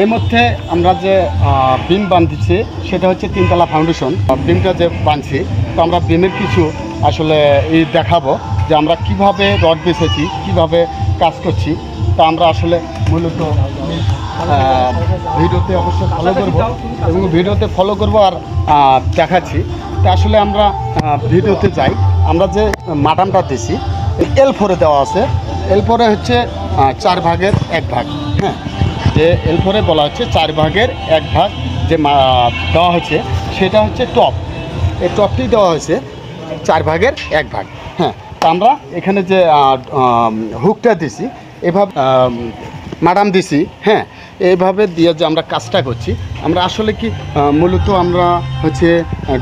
এর মধ্যে আমরা যে বিম বাঁধছি সেটা হচ্ছে তিনতলা ফাউন্ডেশন বিমটা যে বাঁধছি তো আমরা বিমের কিছু আসলে এই দেখাবো যে আমরা কীভাবে রড বেছেছি কীভাবে কাজ করছি। তা আমরা আসলে মূলত ভিডিওতে অবশ্যই ফলো করব এবং ভিডিওতে ফলো করব আর দেখাচ্ছি। তা আসলে আমরা ভিডিওতে যাই। আমরা যে মাটামটা দিছি এল ফোরে দেওয়া আছে। এল ফোরে হচ্ছে চার ভাগের এক ভাগ হ্যাঁ? যে এল ফোরে বলা হচ্ছে চার ভাগের এক ভাগ যে দেওয়া হয়েছে, সেটা হচ্ছে টপ। এই টপটি দেওয়া হয়েছে চার ভাগের এক ভাগ। হ্যাঁ তা আমরা এখানে যে হুকটা দিছি, এভাবে মাডাম দিছি হ্যাঁ এইভাবে দিয়ে যে আমরা কাজটা করছি, আমরা আসলে কি মূলত আমরা হচ্ছে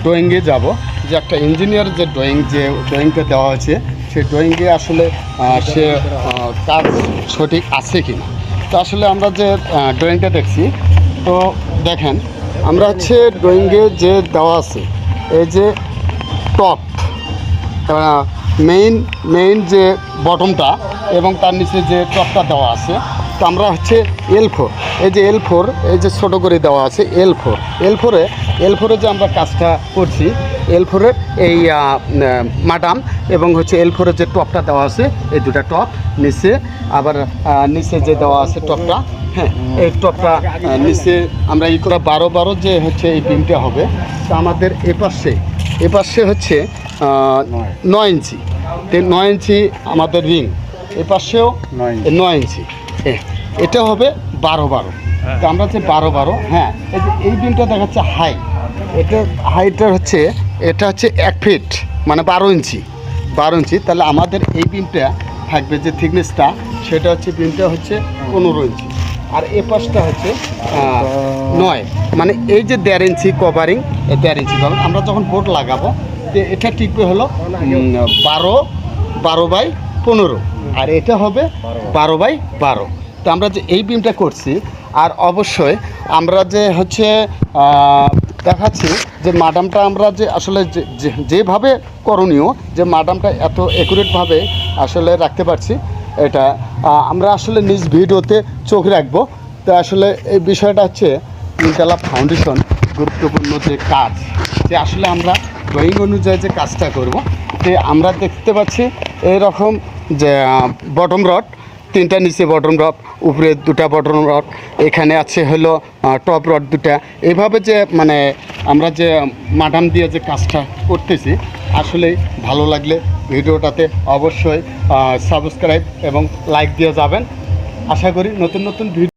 ড্রয়িংয়ে যাব। যে একটা ইঞ্জিনিয়ার যে ড্রয়িং যে ড্রয়িংটা দেওয়া হয়েছে, সেই ড্রয়িংয়ে আসলে সে কাজ সঠিক আছে কি না তো আসলে আমরা যে ড্রয়িংটা দেখছি, তো দেখেন, আমরা হচ্ছে ড্রয়িংয়ে যে দেওয়া আছে, এই যে টপ মেইন মেইন যে বটমটা এবং তার নিচে যে টপটা দেওয়া আছে, তো আমরা হচ্ছে এল ফোর এই যে এল ফোর এই যে ছোটো করে দেওয়া আছে এল ফোর এল ফোরে এল ফোরে যে আমরা কাজটা করছি এল ফোরের এই মাডাম এবং হচ্ছে এল ফোরের যে টপটা দেওয়া আছে এই দুটা টপ নিচে আবার নিচে যে দেওয়া আছে টপটা হ্যাঁ এই টপটা নিচে আমরা ই করে বারো বারো যে হচ্ছে এই বিমটা হবে তা আমাদের এপাশে এপাশে হচ্ছে নয় ইঞ্চি নয় ইঞ্চি আমাদের রিং এপাশেও নয় ইঞ্চি। এটা হবে বারো বারো তো আমরা যে বারো বারো হ্যাঁ এই বিমটা দেখাচ্ছে হাই এটা হাইটটা হচ্ছে এটা হচ্ছে এক ফিট মানে বারো ইঞ্চি। বারো ইঞ্চি, তাহলে আমাদের এই বিমটা থাকবে যে থিকনেসটা সেটা হচ্ছে বিমটা হচ্ছে পনেরো ইঞ্চি। আর এ পাশটা হচ্ছে নয়। মানে এই যে দেড় ইঞ্চি কভারিং দেড় ইঞ্চি কভারিং আমরা যখন বোর্ড লাগাবো এটা টিকবে হলো বারো বারো বাই পনেরো। আর এটা হবে বারো বাই বারো। তো আমরা যে এই বিমটা করছি, আর অবশ্যই আমরা যে হচ্ছে দেখাচ্ছি যে মাডামটা আমরা যে আসলে যেভাবে করণীয়, যে মাডামটা এত অ্যাকুরেটভাবে আসলে রাখতে পারছি, এটা আমরা আসলে নিজ ভিডিওতে চোখ রাখব। তো আসলে এই বিষয়টা হচ্ছে তিনতলা ফাউন্ডেশন গুরুত্বপূর্ণ যে কাজ, যে আসলে আমরা ড্রয়িং অনুযায়ী যে কাজটা করব, যে আমরা দেখতে পাচ্ছি এরকম যে বটম রড তিনটা নিচে বটন রড উপরে দুটা বটন রড এখানে আছে হলো টপ রড দুটা। এভাবে যে মানে আমরা যে মাডাম দিয়ে যে কাজটা করতেছি, আসলে ভালো লাগলে ভিডিওটাতে অবশ্যই সাবস্ক্রাইব এবং লাইক দিয়ে যাবেন। আশা করি নতুন নতুন ভিডিও